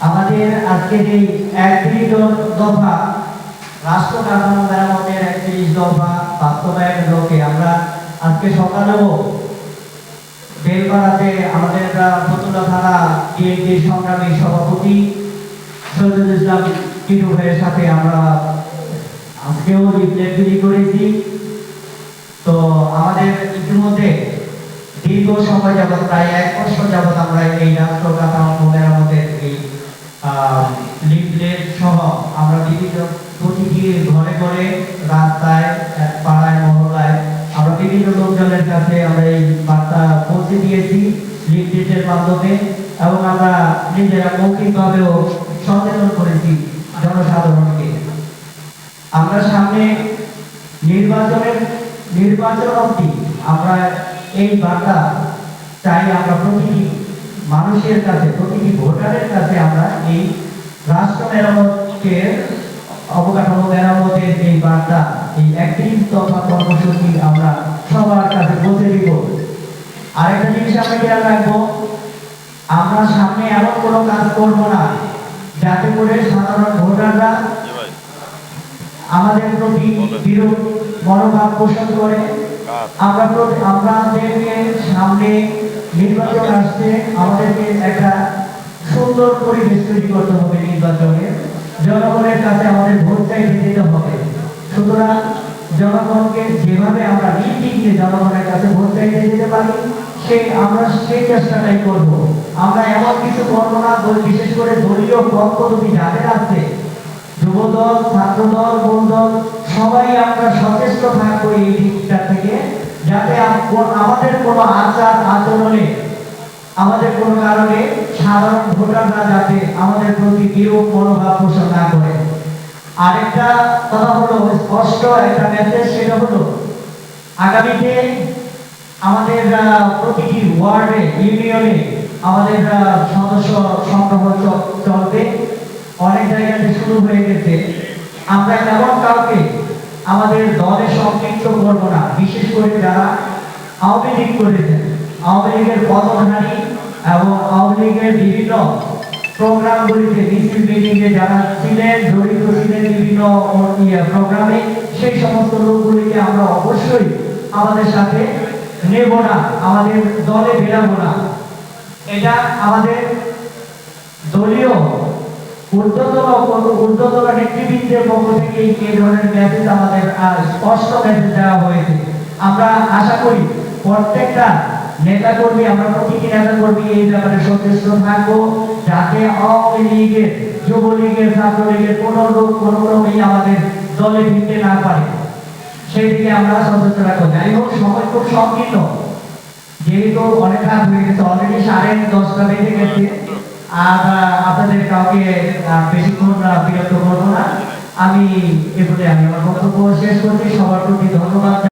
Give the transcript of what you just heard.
আমাদের আজকের এই একত্রিশ দফা রাষ্ট্র কাঠামো মেরামতের একত্রিশ দফা বাস্তবায়ন লোকে আমরা আজকে সকালেও বেলপাড়াতে আমাদের ফতুল্লা থানা বিএনপির সংগ্রামী সভাপতি সৈয়দুল ইসলাম টিটু ভাইয়ের সাথে আমরা আজকেও বিলি করেছি। তো আমাদের ইতিমধ্যে দীর্ঘ সময় যাবত প্রায় এক বছর যাবত আমরা এই রাষ্ট্র কাঠামো মেরামতের এই লিফলেট সহ আমরা বিভিন্ন প্রতিটি ঘরে ঘরে রাস্তায় পাড়ায়, মহল্লায় আমরা বিভিন্ন লোকজনের কাছে আমরা এই বার্তা পৌঁছে দিয়েছি লিফলেটের মাধ্যমে এবং আমরা নিজেরা মৌখিকভাবেও সচেতন করেছি জনসাধারণকে। আমরা সামনে নির্বাচনের নির্বাচন অবধি আমরা এই বার্তা চাই, আমরা প্রতিটি মানুষের কাছে প্রতিটি ভোটারের কাছে আমরা এই রাষ্ট্র মেরামতের অবকাঠামো মেরামতের এই বার্তা এই একত্রিশ দফা কর্মসূচি আমরা সবার কাছে পৌঁছে দিব। আরেকটা জিনিস আমরা খেয়াল রাখব আমরা সামনে এমন কোনো কাজ করব না যাতে করে সাধারণ ভোটাররা আমাদের প্রতি বিরূপ মনোভাব পোষণ করে। আমরা আমাদেরকে সামনে নির্বাচন আসছে, আমাদেরকে একটা সুন্দর পরিবেশ তৈরি করতে হবে নির্বাচনে। জনগণের কাছে আমাদের ভোট চাইতে যেতে হবে। সুতরাং জনগণকে যেভাবে আমরা নির্বিঘ্নে জনগণের কাছে ভোট চাইতে যেতে পারি সেই আমরা সেই চেষ্টাটাই করব। আমরা এমন কিছু করব না বিশেষ করে দলীয় পক্ষ পক্ষপতি যাদের আছে, যুবদল, ছাত্রদল বন্ধল সবাই আমরা সচেষ্ট থাকব এই দিকটা থেকে, যাতে আমাদের কোনো আচার আচরণে আমাদের কোনো কারণে সাধারণ ভোটাররা যাতে আমাদের প্রতি বিরূপ মনোভাব পোষণ না করে। আরেকটা কথা হলো, স্পষ্ট একটা মেসেজ সেটা হলো, আগামীতে আমাদের প্রতিটি ওয়ার্ডে, ইউনিয়নে আমাদের সদস্য সংগ্রহ চলবে। অনেক জায়গাতে শুরু হয়ে গেছে। আমরা এমন কাউকে আমাদের দলে সম্পৃক্ত করব না, বিশেষ করে যারা আওয়ামী লীগ করেছেন। আওয়ামী লীগের পদধারী এবং আওয়ামী লীগের বিভিন্ন প্রোগ্রামগুলিতে মিছিল মিটিংয়ে যারা ছিলেন জড়িত ছিলেন বিভিন্ন ইয়ে প্রোগ্রামে, সেই সমস্ত লোকগুলিকে আমরা অবশ্যই আমাদের সাথে নেব না, আমাদের দলে বেরাবো না। এটা আমাদের দলীয় ঊর্ধ্বতন ঊর্ধ্বতন নেতৃবৃন্দের পক্ষ থেকে এই ধরনের মেসেজ আমাদের স্পষ্ট মেসেজ দেওয়া হয়েছে। আমরা আশা করি প্রত্যেকটা নেতা কর্মী আমরা প্রতিটি নেতা কর্মী এই ব্যাপারে সচেষ্ট থাকব যাতে আওয়ামী লীগের, যুবলীগের, ছাত্রলীগের কোনো লোক কোনো রকমই আমাদের দলে ঢুকতে না পারে। সেই দিকে আমরা সচেষ্ট রাখব যাই হোক সময় খুব সংকীর্ণ যেহেতু অনেক রাত হয়ে গেছে অলরেডি সাড়ে দশটা বেজে গেছে। আর আপনাদের কাউকে বেশিক্ষণ বিরক্ত করব না। আমি এ বলে আমি আমার বক্তব্য শেষ করছি। সবার প্রতি ধন্যবাদ।